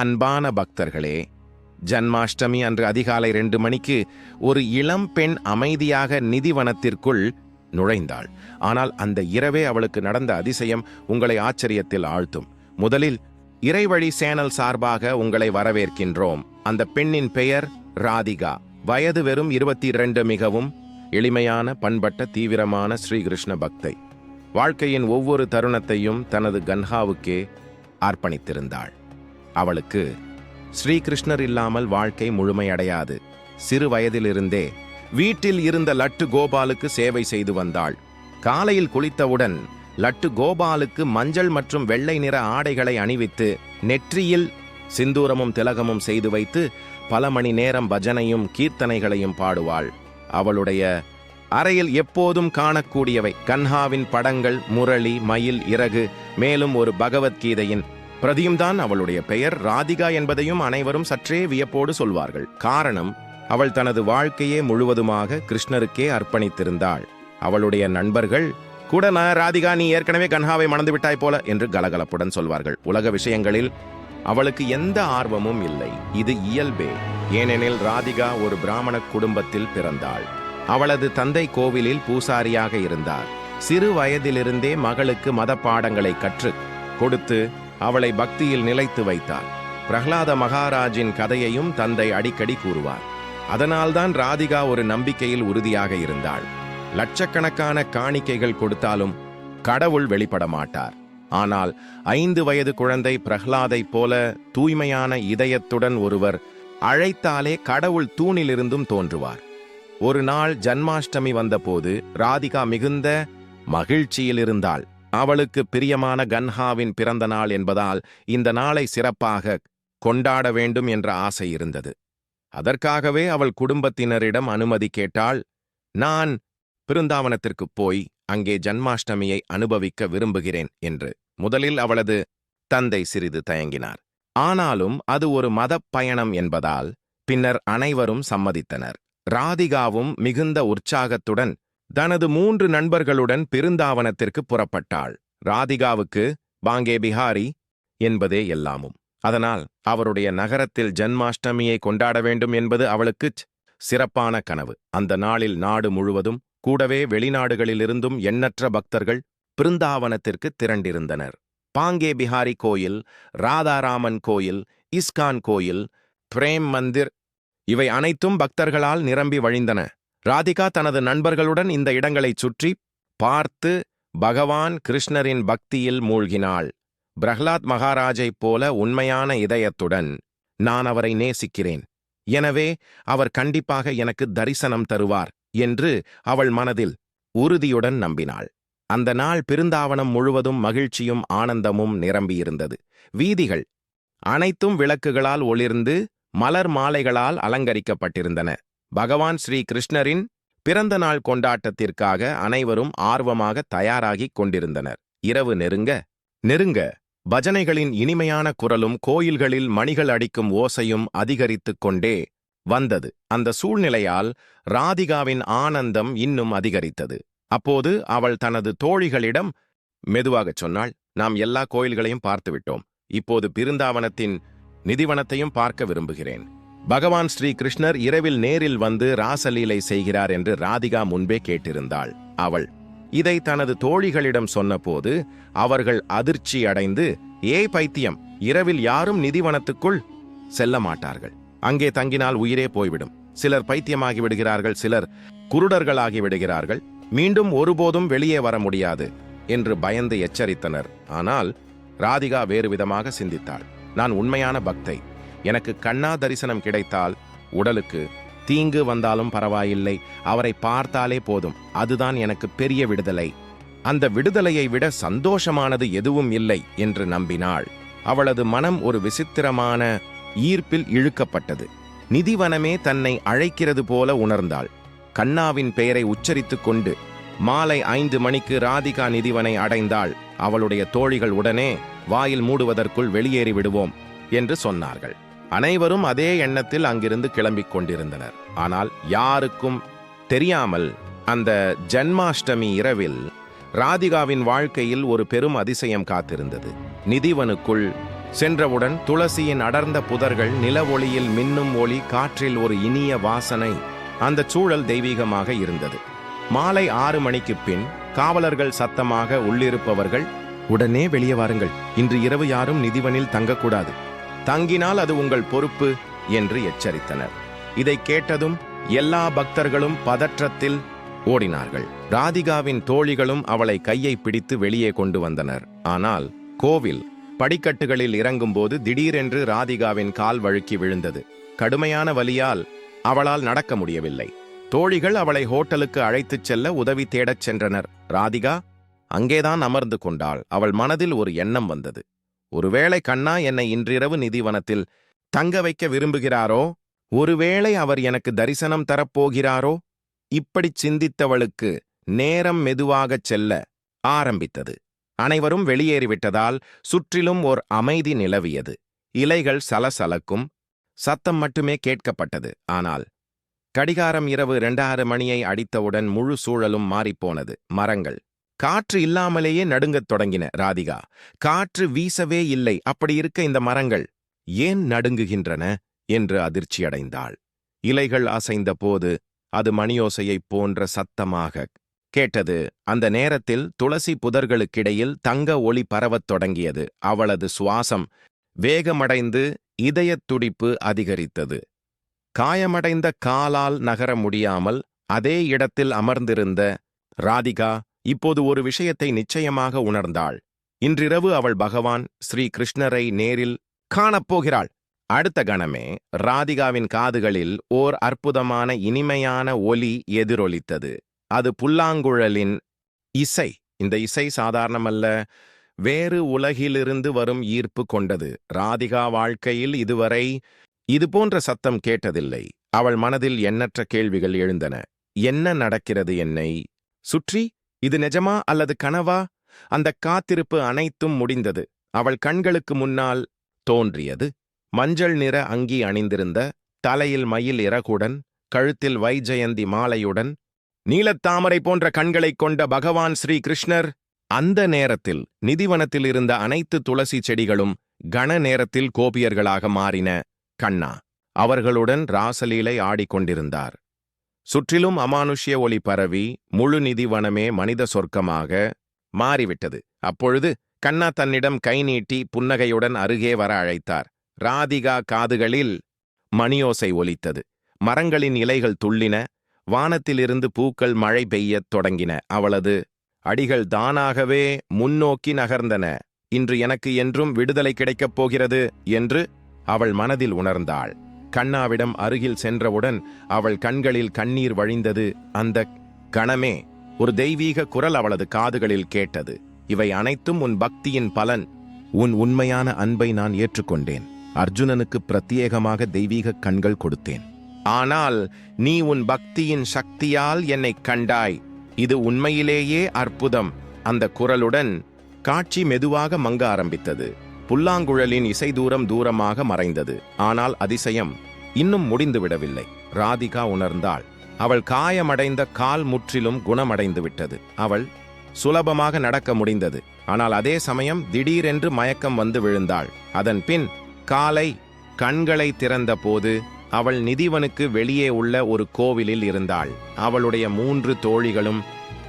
அன்பான பக்தர்களே ஜன்மாஷ்டமி அன்று அதிகாலை ரெண்டு மணிக்கு ஒரு இளம் பெண் அமைதியாக நிதிவனத்திற்குள் நுழைந்தாள். ஆனால் அந்த இரவே அவளுக்கு நடந்த அதிசயம் உங்களை ஆச்சரியத்தில் ஆழ்த்தும். முதலில் இறைவழி சேனல் சார்பாக உங்களை வரவேற்கின்றோம். அந்த பெண்ணின் பெயர் ராதிகா. வயது வெறும் இருபத்தி இரண்டு மிகவும் எளிமையான பண்பட்ட தீவிரமான ஸ்ரீகிருஷ்ண பக்தை. வாழ்க்கையின் ஒவ்வொரு தருணத்தையும் தனது கன்ஹாவுக்கே அர்ப்பணித்திருந்தாள். அவளுக்கு ஸ்ரீகிருஷ்ணர் இல்லாமல் வாழ்க்கை முழுமையடையாது. சிறு வயதிலிருந்தே வீட்டில் இருந்த லட்டு கோபாலுக்கு சேவை செய்து வந்தாள். காலையில் குளித்தவுடன் லட்டு கோபாலுக்கு மஞ்சள் மற்றும் வெள்ளை நிற ஆடைகளை அணிவித்து நெற்றியில் சிந்தூரமும் திலகமும் செய்து வைத்து பல மணி நேரம் பஜனையும் கீர்த்தனைகளையும் பாடுவாள். அவளுடைய அறையில் எப்போதும் காணக்கூடியவை. கன்ஹாவின் படங்கள் முரளி மயில் இறகு மேலும் ஒரு பகவத்கீதையின் பிரதியும்தான் அவளுடைய பெயர். ராதிகா என்பதையும் அனைவரும் சற்றே வியப்போடு சொல்வார்கள். காரணம் அவள் தனது வாழ்க்கையே முழுவதுமாக கிருஷ்ணருக்கே அர்ப்பணித்திருந்தாள். அவளுடைய நண்பர்கள் கூட நான் ராதிகா நீ ஏற்கனவே கன்ஹாவை மணந்து விட்டாய் போல என்று கலகலப்புடன் சொல்வார்கள். உலக விஷயங்களில் அவளுக்கு எந்த ஆர்வமும் இல்லை. இது இயல்பே. ஏனெனில் ராதிகா ஒரு பிராமண குடும்பத்தில் பிறந்தாள். அவளது தந்தை கோவிலில் பூசாரியாக இருந்தார். சிறு வயதிலிருந்தே மகளுக்கு மத பாடங்களை கற்று கொடுத்து அவளை பக்தியில் நிலைத்து வைத்தார் பிரஹ்லாத மகாராஜின் கதையையும் தந்தை அடிக்கடி கூறுவார். அதனால்தான் ராதிகா ஒரு நம்பிக்கையில் உறுதியாக இருந்தாள். லட்சக்கணக்கான காணிக்கைகள் கொடுத்தாலும் கடவுள் வெளிப்பட மாட்டார். ஆனால் ஐந்து வயது குழந்தை பிரஹ்லாதைப் போல தூய்மையான இதயத்துடன் ஒருவர் அழைத்தாலே கடவுள் தூணிலிருந்தும் தோன்றுவார். ஒரு நாள் ஜன்மாஷ்டமி வந்தபோது ராதிகா மிகுந்த மகிழ்ச்சியில் இருந்தாள். அவளுக்கு பிரியமான கன்ஹாவின் பிறந்த நாள் என்பதால் இந்த நாளை சிறப்பாக கொண்டாட வேண்டும் என்ற ஆசை இருந்தது. அதற்காகவே அவள் குடும்பத்தினரிடம் அனுமதி கேட்டாள் நான் பிருந்தாவனத்திற்குப் போய் அங்கே ஜன்மாஷ்டமியை அனுபவிக்க விரும்புகிறேன் என்று. முதலில் அவளது தந்தை சிறிது தயங்கினார். ஆனாலும் அது ஒரு மதப் பயணம் என்பதால் பின்னர் அனைவரும் சம்மதித்தனர். ராதிகாவும் மிகுந்த உற்சாகத்துடன் தனது மூன்று நண்பர்களுடன் பெருந்தாவனத்திற்கு புறப்பட்டாள். ராதிகாவுக்கு பாங்கே பிஹாரி என்பதே எல்லாமும். அதனால் அவருடைய நகரத்தில் ஜன்மாஷ்டமியை கொண்டாட வேண்டும் என்பது அவளுக்குச் சிறப்பான கனவு. அந்த நாளில் நாடு முழுவதும் கூடவே வெளிநாடுகளிலிருந்தும் எண்ணற்ற பக்தர்கள் பிருந்தாவனத்திற்கு திரண்டிருந்தனர். பாங்கே பிஹாரி கோயில் ராதாராமன் கோயில் இஸ்கான் கோயில் பிரேம் மந்திர் இவை அனைத்தும் பக்தர்களால் நிரம்பி வழிந்தன. ராதிகா தனது நண்பர்களுடன் இந்த இடங்களைச் சுற்றி பார்த்து பகவான் கிருஷ்ணரின் பக்தியில் மூழ்கினாள். பிரஹ்லாத் மகாராஜைப் போல உண்மையான இதயத்துடன் நான் அவரை நேசிக்கிறேன். எனவே அவர் கண்டிப்பாக எனக்கு தரிசனம் தருவார் என்று அவள் மனதில் உறுதியுடன் நம்பினாள். அந்த நாள் பிருந்தாவனம் முழுவதும் மகிழ்ச்சியும் ஆனந்தமும் நிரம்பியிருந்தது. வீதிகள் அனைத்தும் விளக்குகளால் ஒளிர்ந்து மலர் மாலைகளால் அலங்கரிக்கப்பட்டிருந்தன. பகவான் ஸ்ரீ கிருஷ்ணரின் பிறந்த நாள் கொண்டாட்டத்திற்காக அனைவரும் ஆர்வமாக தயாராகிக் கொண்டிருந்தனர். இரவு நெருங்க நெருங்க. பஜனைகளின் இனிமையான குரலும் கோயில்களில் மணிகள் அடிக்கும் ஓசையும் அதிகரித்துக் கொண்டே வந்தது. அந்த சூழ்நிலையால் ராதிகாவின் ஆனந்தம் இன்னும் அதிகரித்தது. அப்போது அவள் தனது தோழிகளிடம் மெதுவாகச் சொன்னாள் நாம் எல்லா கோயில்களையும் பார்த்துவிட்டோம். இப்போது பிருந்தாவனத்தின் நிதிவனத்தையும் பார்க்க விரும்புகிறேன். பகவான் ஸ்ரீ கிருஷ்ணர் இரவில் நேரில் வந்து ராசலீலை செய்கிறார் என்று ராதிகா முன்பே கேட்டிருந்தாள். அவள் இதை தனது தோழிகளிடம் சொன்னபோது அவர்கள் அதிர்ச்சி அடைந்து ஏ பைத்தியம் இரவில் யாரும் நிதிவனத்துக்குள் செல்ல மாட்டார்கள். அங்கே தங்கினால் உயிரே போய்விடும். சிலர் பைத்தியமாகி விடுகிறார்கள் சிலர் குருடர்களாகி விடுகிறார்கள். மீண்டும் ஒருபோதும் வெளியே வர முடியாது என்று பயந்து எச்சரித்தனர். ஆனால் ராதிகா வேறு விதமாக சிந்தித்தாள். நான் உண்மையான பக்தை. எனக்கு கண்ணா தரிசனம் கிடைத்தால் உடலுக்கு தீங்கு வந்தாலும் பரவாயில்லை. அவரை பார்த்தாலே போதும். அதுதான் எனக்கு பெரிய விடுதலை. அந்த விடுதலையை விட சந்தோஷமானது எதுவும் இல்லை என்று நம்பினாள். அவளது மனம் ஒரு விசித்திரமான ஈர்ப்பில் இழுக்கப்பட்டது. நிதிவனமே தன்னை அழைக்கிறது போல உணர்ந்தாள். கண்ணாவின் பெயரை உச்சரித்துக் கொண்டு மாலை ஐந்து மணிக்கு ராதிகா நிதிவனை அடைந்தாள். அவளுடைய தோழிகள் உடனே வாயில் மூடுவதற்குள் வெளியேறி விடுவோம் என்று சொன்னார்கள். அனைவரும் அதே எண்ணத்தில் அங்கிருந்து கிளம்பிக் கொண்டிருந்தனர். ஆனால் யாருக்கும் தெரியாமல் அந்த ஜன்மாஷ்டமி இரவில் ராதிகாவின் வாழ்க்கையில் ஒரு பெரும் அதிசயம் காத்திருந்தது. நிதிவனுக்குள் சென்றவுடன் துளசியின் அடர்ந்த புதர்கள் நில ஒளியில் மின்னும் ஒளி காற்றில் ஒரு இனிய வாசனை அந்த சூழல் தெய்வீகமாக இருந்தது. மாலை ஆறு மணிக்கு பின் காவலர்கள் சத்தமாக உள்ளிருப்பவர்கள் உடனே வெளியே வாருங்கள். இன்று இரவு யாரும் நிதிவனில் தங்கக்கூடாது. தங்கினால் அது உங்கள் பொறுப்பு என்று எச்சரித்தனர். இதை கேட்டதும் எல்லா பக்தர்களும் பதற்றத்தில் ஓடினார்கள். ராதிகாவின் தோழிகளும் அவளை கையை பிடித்து வெளியே கொண்டு வந்தனர். ஆனால் கோவில் படிக்கட்டுகளில் இறங்கும்போது திடீரென்று ராதிகாவின் கால் வழுக்கி விழுந்தது. கடுமையான வலியால் அவளால் நடக்க முடியவில்லை. தோழிகள் அவளை ஹோட்டலுக்கு அழைத்துச் செல்ல உதவி தேடச் சென்றனர். ராதிகா அங்கேதான் அமர்ந்து கொண்டாள். அவள் மனதில் ஒரு எண்ணம் வந்தது. ஒருவேளை கண்ணா என்னை இன்றிரவு நிதிவனத்தில் தங்க வைக்க விரும்புகிறாரோ? ஒருவேளை அவர் எனக்கு தரிசனம் தரப்போகிறாரோ இப்படிச் சிந்தித்தவளுக்கு நேரம் மெதுவாகச் செல்ல ஆரம்பித்தது. அனைவரும் வெளியேறிவிட்டதால் சுற்றிலும் ஓர் அமைதி நிலவியது. இலைகள் சலசலக்கும். சத்தம் மட்டுமே கேட்கப்பட்டது. ஆனால் கடிகாரம் இரவு இரண்டாறு மணியை அடித்தவுடன் முழு சூழலும் மாறிப்போனது. மரங்கள். காற்று இல்லாமலேயே நடுங்கத் தொடங்கின ராதிகா. காற்று வீசவே இல்லை அப்படி இருக்க இந்த மரங்கள் ஏன் நடுங்குகின்றன? என்று அதிர்ச்சியடைந்தாள். இலைகள் அசைந்த போது அது மணியோசையைப் போன்ற சத்தமாக கேட்டது. அந்த நேரத்தில் துளசி புதர்களுக்கிடையில் தங்க ஒளி பரவத் தொடங்கியது. அவளது சுவாசம் வேகமடைந்து இதயத் துடிப்பு அதிகரித்தது. காயமடைந்த காலால் நகர முடியாமல் அதே இடத்தில் அமர்ந்திருந்த ராதிகா இப்போது ஒரு விஷயத்தை நிச்சயமாக உணர்ந்தாள். இன்றிரவு அவள் பகவான் ஸ்ரீ கிருஷ்ணரை நேரில் காணப்போகிறாள். அடுத்த கணமே ராதிகாவின் காதுகளில் ஓர் அற்புதமான இனிமையான ஒலி எதிரொலித்தது. அது புல்லாங்குழலின் இசை. இந்த இசை சாதாரணமல்ல. வேறு உலகிலிருந்து வரும் ஈர்ப்பு கொண்டது. ராதிகா வாழ்க்கையில் இதுவரை இதுபோன்ற சத்தம் கேட்டதில்லை. அவள் மனதில் எண்ணற்ற கேள்விகள் எழுந்தன. என்ன நடக்கிறது என்னை சுற்றி? இது நிஜமா அல்லது கனவா? அந்த காத்திருப்பு அனைத்தும் முடிந்தது. அவள் கண்களுக்கு முன்னால் தோன்றியது. மஞ்சள் நிற அங்கி அணிந்திருந்த தலையில் மயில் இறகுடன் கழுத்தில் வைஜெயந்தி மாலையுடன் நீலத்தாமரை போன்ற கண்களைக் கொண்ட பகவான் ஸ்ரீ கிருஷ்ணர். அந்த நேரத்தில் நிதிவனத்தில் இருந்த அனைத்து துளசி செடிகளும் கண நேரத்தில் கோபியர்களாக மாறின கண்ணா. அவர்களுடன் ராசலீலை ஆடிக்கொண்டிருந்தார். சுற்றிலும் அமானுஷ்ய ஒளி பரவி முழு நிதிவனமே மனித சொர்க்கமாக மாறிவிட்டது. அப்பொழுது கண்ணா தன்னிடம் கை நீட்டி புன்னகையுடன் அருகே வர அழைத்தார். ராதிகா காதுகளில் மணியோசை ஒலித்தது. மரங்களின் இலைகள் துள்ளின. வானத்திலிருந்து பூக்கள் மழை பெய்யத் தொடங்கின. அவளது அடிகள் தானாகவே முன்னோக்கி நகர்ந்தன. இன்று எனக்கு என்றும் விடுதலை கிடைக்கப் போகிறது என்று அவள் மனதில் உணர்ந்தாள். கண்ணாவிடம் அருகில் சென்றவுடன் அவள் கண்களில் கண்ணீர் வழிந்தது. அந்த கணமே ஒரு தெய்வீக குரல் அவளது காதுகளில் கேட்டது. இவை அனைத்தும் உன் பக்தியின் பலன். உன் உண்மையான அன்பை நான் ஏற்றுக்கொண்டேன். அர்ஜுனனுக்கு பிரத்யேகமாக தெய்வீக கண்கள் கொடுத்தேன். ஆனால் நீ உன் பக்தியின் சக்தியால் என்னைக் கண்டாய். இது உண்மையிலேயே அற்புதம். அந்த குரலுடன் காட்சி மெதுவாக மங்க ஆரம்பித்தது. புல்லாங்குழலின் இசை தூரம் தூரமாக மறைந்தது. ஆனால் அதிசயம் இன்னும் முடிந்துவிடவில்லை. ராதிகா உணர்ந்தாள். அவள் காயமடைந்த கால் முற்றிலும் குணமடைந்து விட்டது அவள் சுலபமாக நடக்க முடிந்தது. ஆனால் அதே சமயம் திடீரென்று மயக்கம் வந்து விழுந்தாள். அதன் பின் காலை கண்களை திறந்தபோது அவள் நிதிவனுக்கு வெளியே உள்ள ஒரு கோவிலில் இருந்தாள். அவளுடைய மூன்று தோழிகளும்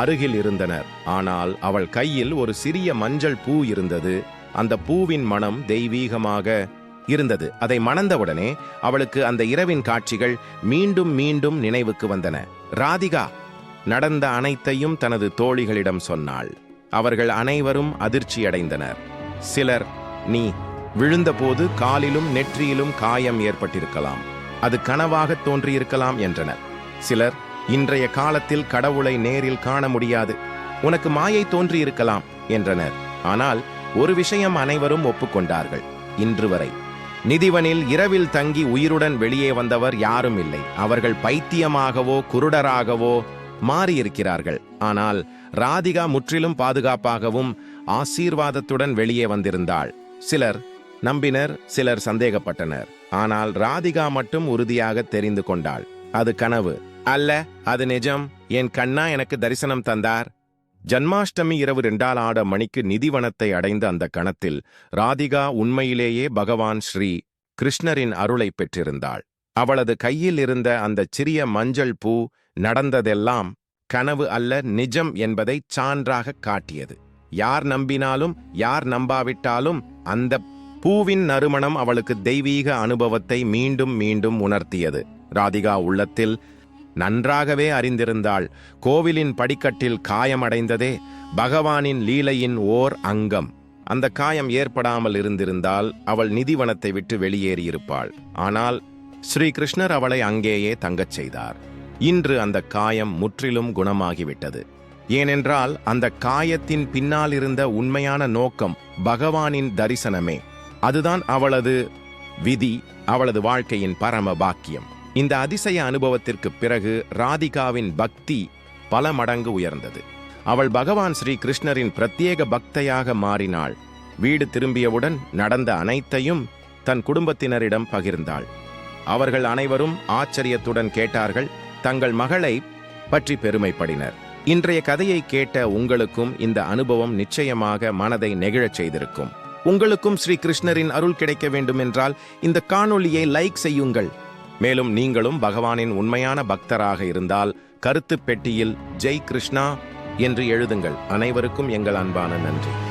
அருகில் இருந்தனர். ஆனால் அவள் கையில் ஒரு சிறிய மஞ்சள் பூ இருந்தது. அந்த பூவின் மனம் தெய்வீகமாக இருந்தது. அதை மணந்தவுடனே அவளுக்கு அந்த இரவின் காட்சிகள் மீண்டும் மீண்டும் நினைவுக்கு வந்தன. ராதிகா நடந்த அனைத்தையும் தனது தோழிகளிடம் சொன்னாள். அவர்கள் அனைவரும் அதிர்ச்சியடைந்தனர் சிலர் நீ விழுந்தபோது காலிலும் நெற்றியிலும் காயம் ஏற்பட்டிருக்கலாம். அது கனவாக தோன்றியிருக்கலாம் என்றனர். சிலர் இன்றைய காலத்தில் கடவுளை நேரில் காண முடியாது. உனக்கு மாயை தோன்றியிருக்கலாம் என்றனர். ஆனால் ஒரு விஷயம் அனைவரும் ஒப்புக்கொண்டார்கள். இன்று வரை. நிதிவனில் இரவில் தங்கி உயிருடன் வெளியே வந்தவர் யாரும் இல்லை. அவர்கள் பைத்தியமாகவோ குருடராகவோ மாறியிருக்கிறார்கள். ஆனால் ராதிகா முற்றிலும் பாதுகாப்பாகவும் ஆசீர்வாதத்துடன் வெளியே வந்திருந்தாள். சிலர் நம்பினர் சிலர் சந்தேகப்பட்டனர். ஆனால் ராதிகா மட்டும் உறுதியாக தெரிந்து கொண்டாள். அது கனவு. அல்ல அது நிஜம். என் கண்ணா எனக்கு தரிசனம் தந்தார். ஜன்மாஷ்டமி இரவு ரெண்டால் ஆட மணிக்கு நிதிவனத்தை அடைந்த அந்த கணத்தில் ராதிகா உண்மையிலேயே பகவான் ஸ்ரீ கிருஷ்ணரின் அருளை பெற்றிருந்தாள். அவளது கையில் இருந்த அந்த சிறிய மஞ்சள் பூ நடந்ததெல்லாம் கனவு அல்ல நிஜம் என்பதை சான்றாக காட்டியது. யார் நம்பினாலும் யார் நம்பாவிட்டாலும் அந்த பூவின் நறுமணம் அவளுக்கு தெய்வீக அனுபவத்தை மீண்டும் மீண்டும் உணர்த்தியது. ராதிகா உள்ளத்தில் நன்றாகவே அறிந்திருந்தாள். கோவிலின் படிக்கட்டில் காயமடைந்ததே பகவானின் லீலையின் ஓர் அங்கம். அந்த காயம் ஏற்படாமல் இருந்திருந்தால் அவள் நிதிவனத்தை விட்டு வெளியேறியிருப்பாள். ஆனால் ஸ்ரீகிருஷ்ணர் அவளை அங்கேயே தங்கச் செய்தார். இன்று அந்த காயம் முற்றிலும் குணமாகிவிட்டது. ஏனென்றால் அந்த காயத்தின் பின்னால் இருந்த உண்மையான நோக்கம் பகவானின் தரிசனமே. அதுதான் அவளது விதி அவளது வாழ்க்கையின் பரம பாக்கியம். இந்த அதிசய அனுபவத்திற்கு பிறகு ராதிகாவின் பக்தி பல மடங்கு உயர்ந்தது. அவள் பகவான் ஸ்ரீ கிருஷ்ணரின் பிரத்யேக பக்தையாக மாறினாள். வீடு திரும்பியவுடன் நடந்த அனைத்தையும் தன் குடும்பத்தினரிடம் பகிர்ந்தாள். அவர்கள் அனைவரும் ஆச்சரியத்துடன் கேட்டார்கள் தங்கள் மகளை பற்றி பெருமைப்படினர். இன்றைய கதையை கேட்ட உங்களுக்கும் இந்த அனுபவம் நிச்சயமாக மனதை நெகிழச் செய்திருக்கும். உங்களுக்கும் ஸ்ரீ கிருஷ்ணரின் அருள் கிடைக்க வேண்டுமென்றால் இந்த காணொளியை லைக் செய்யுங்கள். மேலும் நீங்களும் பகவானின் உண்மையான பக்தராக இருந்தால் கருத்துப் பெட்டியில் ஜெய் கிருஷ்ணா என்று எழுதுங்கள். அனைவருக்கும் எங்கள் அன்பான நன்றி.